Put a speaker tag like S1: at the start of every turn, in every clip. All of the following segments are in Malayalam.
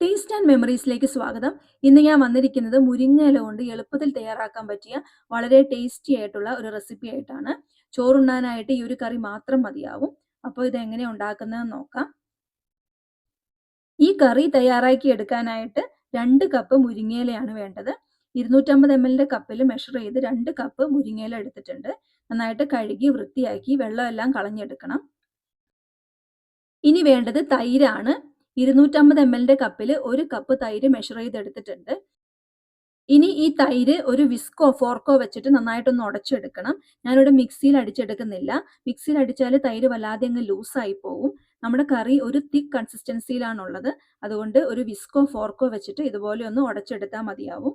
S1: ടേസ്റ്റ് ആൻഡ് മെമ്മറീസിലേക്ക് സ്വാഗതം. ഇന്ന് ഞാൻ വന്നിരിക്കുന്നത് മുരിങ്ങയില കൊണ്ട് എളുപ്പത്തിൽ തയ്യാറാക്കാൻ പറ്റിയ വളരെ ടേസ്റ്റി ആയിട്ടുള്ള ഒരു റെസിപ്പി ആയിട്ടാണ്. ചോറുണ്ണാനായിട്ട് ഈ ഒരു കറി മാത്രം മതിയാവും. അപ്പോൾ ഇത് എങ്ങനെ ഉണ്ടാക്കുന്നതെന്ന് നോക്കാം. ഈ കറി തയ്യാറാക്കി എടുക്കാനായിട്ട് രണ്ട് കപ്പ് മുരിങ്ങയിലയാണ് വേണ്ടത്. ഇരുന്നൂറ്റമ്പത് എം എല്ലിന്റെ കപ്പിൽ മെഷർ ചെയ്ത് രണ്ട് കപ്പ് മുരിങ്ങയില എടുത്തിട്ടുണ്ട്. നന്നായിട്ട് കഴുകി വൃത്തിയാക്കി വെള്ളമെല്ലാം കളഞ്ഞെടുക്കണം. ഇനി വേണ്ടത് തൈരാണ്. ഇരുന്നൂറ്റമ്പത് എം എല്ലിന്റെ കപ്പിൽ ഒരു കപ്പ് തൈര് മെഷർ ചെയ്തെടുത്തിട്ടുണ്ട്. ഇനി ഈ തൈര് ഒരു വിസ്കോ ഫോർക്കോ വെച്ചിട്ട് നന്നായിട്ടൊന്ന് ഉടച്ചെടുക്കണം. ഞാനിവിടെ മിക്സിയിൽ അടിച്ചെടുക്കുന്നില്ല. മിക്സിയിൽ അടിച്ചാൽ തൈര് വല്ലാതെ അങ്ങ് ലൂസായി പോവും. നമ്മുടെ കറി ഒരു തിക്ക് കൺസിസ്റ്റൻസിയിലാണുള്ളത് അതുകൊണ്ട് ഒരു വിസ്കോ ഫോർക്കോ വെച്ചിട്ട് ഇതുപോലെ ഒന്ന് ഉടച്ചെടുത്താൽ മതിയാവും.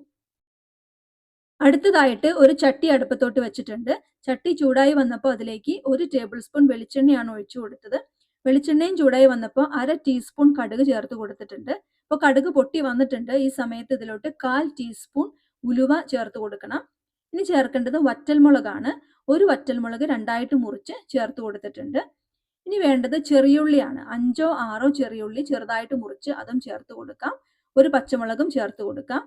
S1: അടുത്തതായിട്ട് ഒരു ചട്ടി അടുപ്പത്തോട്ട് വെച്ചിട്ടുണ്ട്. ചട്ടി ചൂടായി വന്നപ്പോൾ അതിലേക്ക് ഒരു ടേബിൾ സ്പൂൺ വെളിച്ചെണ്ണയാണ് ഒഴിച്ചു കൊടുത്തത്. വെളിച്ചെണ്ണയും ചൂടായി വന്നപ്പോൾ അര ടീസ്പൂൺ കടുക് ചേർത്ത് കൊടുത്തിട്ടുണ്ട്. അപ്പോൾ കടുക് പൊട്ടി വന്നിട്ടുണ്ട്. ഈ സമയത്ത് ഇതിലോട്ട് കാൽ ടീസ്പൂൺ ഉലുവ ചേർത്ത് കൊടുക്കണം. ഇനി ചേർക്കേണ്ടത് വറ്റൽമുളകാണ്. ഒരു വറ്റൽമുളക് രണ്ടായിട്ട് മുറിച്ച് ചേർത്ത് കൊടുത്തിട്ടുണ്ട്. ഇനി വേണ്ടത് ചെറിയുള്ളിയാണ്. അഞ്ചോ ആറോ ചെറിയുള്ളി ചെറുതായിട്ട് മുറിച്ച് അതും ചേർത്ത് കൊടുക്കാം. ഒരു പച്ചമുളകും ചേർത്ത് കൊടുക്കാം.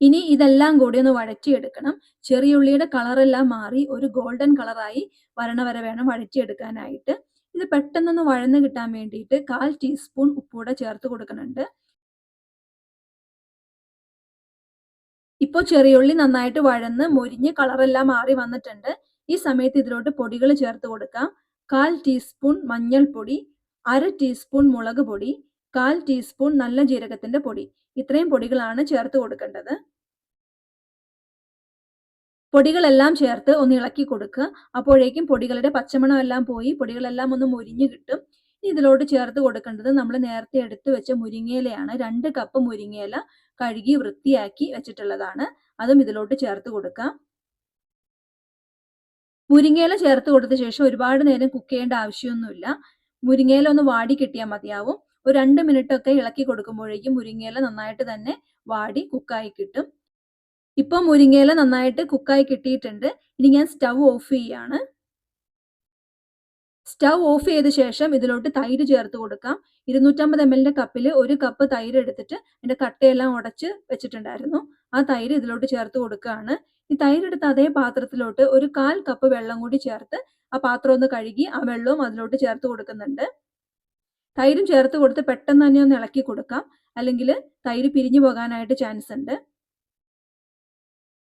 S1: ഇനി ഇതെല്ലാം കൂടി ഒന്ന് വഴറ്റിയെടുക്കണം. ചെറിയുള്ളിയുടെ കളറെല്ലാം മാറി ഒരു ഗോൾഡൻ കളറായി വരണ വരെ വേണം വഴറ്റിയെടുക്കാനായിട്ട്. ഇത് പെട്ടെന്നൊന്ന് വഴന്ന് കിട്ടാൻ വേണ്ടിയിട്ട് കാൽ ടീസ്പൂൺ ഉപ്പൂടെ ചേർത്ത് കൊടുക്കുന്നുണ്ട്. ഇപ്പോൾ ചെറിയുള്ളി നന്നായിട്ട് വഴന്ന് മൊരിഞ്ഞ് കളറെല്ലാം മാറി വന്നിട്ടുണ്ട്. ഈ സമയത്ത് ഇതിലോട്ട് പൊടികൾ ചേർത്ത് കൊടുക്കാം. കാൽ ടീസ്പൂൺ മഞ്ഞൾപ്പൊടി അര ടീസ്പൂൺ മുളക് പൊടി കാൽ ടീസ്പൂൺ നല്ല ജീരകത്തിന്റെ പൊടി. ഇത്രയും പൊടികളാണ് ചേർത്ത് കൊടുക്കേണ്ടത്. പൊടികളെല്ലാം ചേർത്ത് ഒന്ന് ഇളക്കി കൊടുക്കുക. അപ്പോഴേക്കും പൊടികളുടെ പച്ചമണം എല്ലാം പോയി. പൊടികളെല്ലാം ഒന്ന് മുരിഞ്ഞു കിട്ടും. ഇതിലോട്ട് ചേർത്ത് കൊടുക്കേണ്ടത് നമ്മൾ നേരത്തെ എടുത്തു വെച്ച മുരിങ്ങയിലയാണ്. രണ്ട് കപ്പ് മുരിങ്ങയില കഴുകി വൃത്തിയാക്കി വെച്ചിട്ടുള്ളതാണ്. അതും ഇതിലോട്ട് ചേർത്ത് കൊടുക്കാം മുരിങ്ങയില ചേർത്ത് കൊടുത്ത ശേഷം ഒരുപാട് നേരം കുക്ക് ചെയ്യേണ്ട ആവശ്യമൊന്നുമില്ല. മുരിങ്ങയില ഒന്ന് വാടി കിട്ടിയാൽ മതിയാവും. ഒരു രണ്ട് മിനിറ്റ് ഒക്കെ ഇളക്കി കൊടുക്കുമ്പോഴേക്കും മുരിങ്ങയില നന്നായിട്ട് തന്നെ വാടി കുക്കായി കിട്ടും. ഇപ്പൊ മുരിങ്ങയില നന്നായിട്ട് കുക്കായി കിട്ടിയിട്ടുണ്ട്. ഇനി ഞാൻ സ്റ്റവ് ഓഫ് ചെയ്യാണ്. സ്റ്റവ് ഓഫ് ചെയ്ത ശേഷം ഇതിലോട്ട് തൈര് ചേർത്ത് കൊടുക്കാം. ഇരുന്നൂറ്റമ്പത് എം എല്ലിന്റെ കപ്പിൽ ഒരു കപ്പ് തൈര് എടുത്തിട്ട് അതിന്റെ കട്ടയെല്ലാം ഉടച്ച് വെച്ചിട്ടുണ്ടായിരുന്നു. ആ തൈര് ഇതിലോട്ട് ചേർത്ത് കൊടുക്കുകയാണ്. ഈ തൈര് എടുത്ത അതേ പാത്രത്തിലോട്ട് ഒരു കാൽ കപ്പ് വെള്ളം കൂടി ചേർത്ത് ആ പാത്രം ഒന്ന് കഴുകി ആ വെള്ളവും അതിലോട്ട് ചേർത്ത് കൊടുക്കുന്നുണ്ട്. തൈരും ചേർത്ത് കൊടുത്ത് പെട്ടെന്ന് തന്നെ ഒന്ന് ഇളക്കി കൊടുക്കാം. അല്ലെങ്കിൽ തൈര് പിരിഞ്ഞു പോകാനായിട്ട് ചാൻസ് ഉണ്ട്.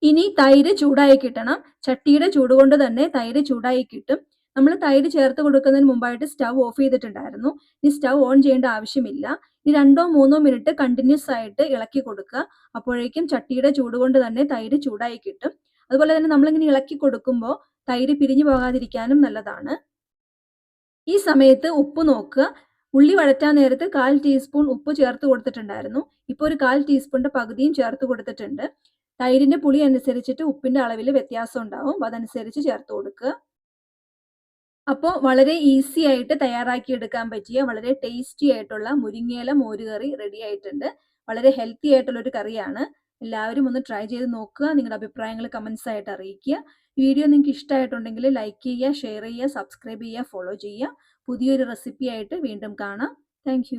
S1: ഇനി തൈര് ചൂടായി കിട്ടണം. ചട്ടിയുടെ ചൂട് കൊണ്ട് തന്നെ തൈര് ചൂടായി കിട്ടും. നമ്മൾ തൈര് ചേർത്ത് കൊടുക്കുന്നതിന് മുമ്പായിട്ട് സ്റ്റവ് ഓഫ് ചെയ്തിട്ടുണ്ടായിരുന്നു. ഇനി സ്റ്റവ് ഓൺ ചെയ്യേണ്ട ആവശ്യമില്ല. ഇനി രണ്ടോ മൂന്നോ മിനിറ്റ് കണ്ടിന്യൂസ് ആയിട്ട് ഇളക്കി കൊടുക്കുക. അപ്പോഴേക്കും ചട്ടിയുടെ ചൂട് കൊണ്ട് തന്നെ തൈര് ചൂടായി കിട്ടും. അതുപോലെ തന്നെ നമ്മളിങ്ങനെ ഇളക്കി കൊടുക്കുമ്പോൾ തൈര് പിരിഞ്ഞു പോകാതിരിക്കാനും നല്ലതാണ്. ഈ സമയത്ത് ഉപ്പ് നോക്കുക. ഉള്ളി വഴറ്റാൻ നേരത്ത് കാൽ ടീസ്പൂൺ ഉപ്പ് ചേർത്ത് കൊടുത്തിട്ടുണ്ടായിരുന്നു. ഇപ്പോൾ ഒരു കാൽ ടീസ്പൂണിന്റെ പകുതിയും ചേർത്ത് കൊടുത്തിട്ടുണ്ട്. തൈരിന്റെ പുളി അനുസരിച്ചിട്ട് ഉപ്പിന്റെ അളവിൽ വ്യത്യാസം ഉണ്ടാവും. അതനുസരിച്ച് ചേർത്ത് കൊടുക്കുക. അപ്പോൾ വളരെ ഈസി ആയിട്ട് തയ്യാറാക്കി എടുക്കാൻ പറ്റിയ വളരെ ടേസ്റ്റി ആയിട്ടുള്ള മുരിങ്ങയില മോരുകറി റെഡി ആയിട്ടുണ്ട്. വളരെ ഹെൽത്തി ആയിട്ടുള്ള ഒരു കറിയാണ്. എല്ലാവരും ഒന്ന് ട്രൈ ചെയ്ത് നോക്കുക. നിങ്ങളുടെ അഭിപ്രായങ്ങൾ കമൻസ് ആയിട്ട് അറിയിക്കുക. വീഡിയോ നിങ്ങൾക്ക് ഇഷ്ടമായിട്ടുണ്ടെങ്കിൽ ലൈക്ക് ചെയ്യുക ഷെയർ ചെയ്യുക സബ്സ്ക്രൈബ് ചെയ്യുക ഫോളോ ചെയ്യുക. പുതിയൊരു റെസിപ്പി ആയിട്ട് വീണ്ടും കാണാം. താങ്ക്